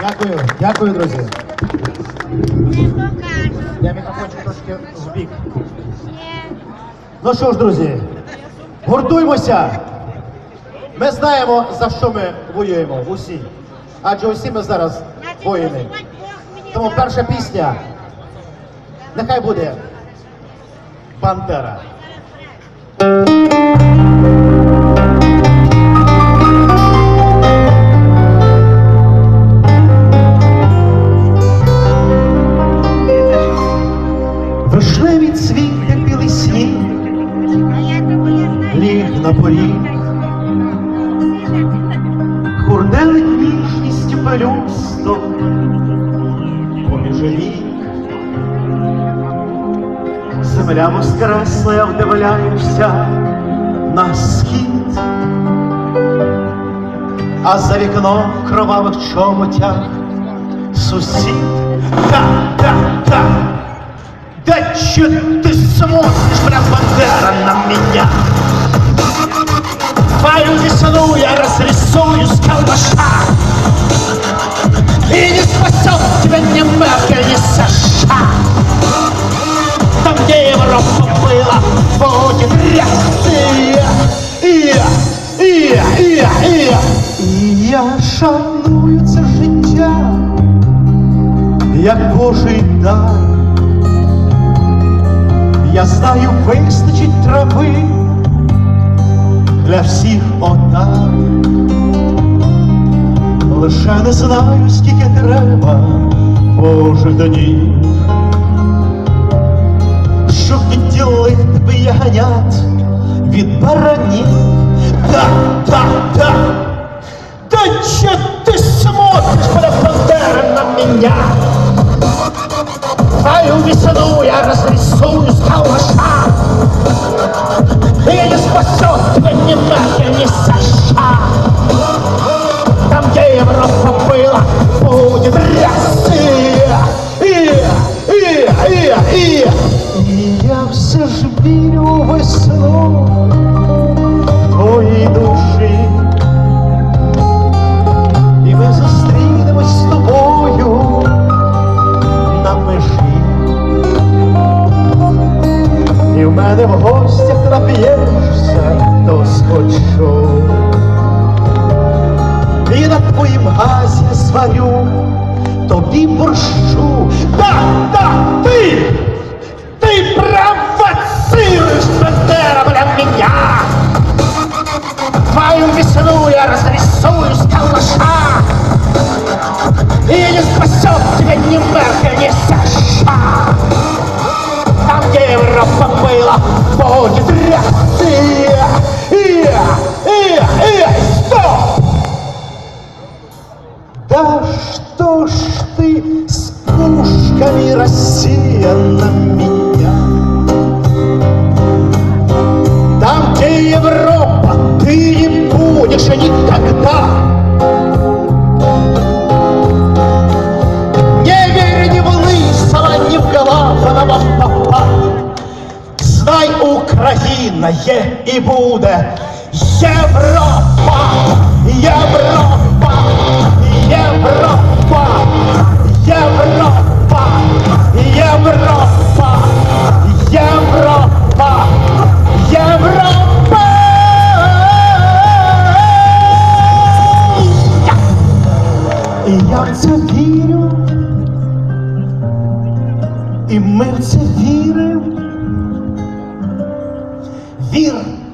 Дякую, дякую, друзі. Я мікрофончик трошки. Ні. Ну що ж, друзі, гуртуймося. Ми знаємо, за що ми воюємо усі. Адже усі ми зараз воїни. Тому перша пісня. Нехай буде Пантера. Ліг на поріг. Хурделить ніжністю пелюсток поміж рік. Земля воскресла, я вдивляюся на схід, а за вікном в кровавих чоботях сусід. Та-та-та! Да чё ты смотришь, Твою весну я разрисую с колбаша. И не спасет тебя ни Меркель, ни США Там, где Европа была, будет реакция Ия, ия, ия, ия І я шаную це життя, як Божий дар. Я знаю, вистачить трави для всіх отак. Лише не знаю, скільки треба Божих днів, щоб відділити би ягнят від баранів. Та, та, та, да че ти смотриш, бандера, на меня? Твою весну я разрисую с калаша весну твоїй душі І ми зустрінемось з тобою на межі. І в мене в гостях нап'єшся, то скочу. І на твоїм газі зварю тобі борщу. Да, да! Ти Твою весну я разрисую с калаша И не спасет тебя ни Меркель, ни США Там, где Европа была, будет реакция Ия, ия, ия, стоп! Да что ж ты с пушками, Россия, на меня? не будешь никогда Не верь ни в лысого, ни в голованного попа. Знай, Україна є і буде Європа, Європа, І я в це вірю, і ми в це віримо. Вір і ти, я!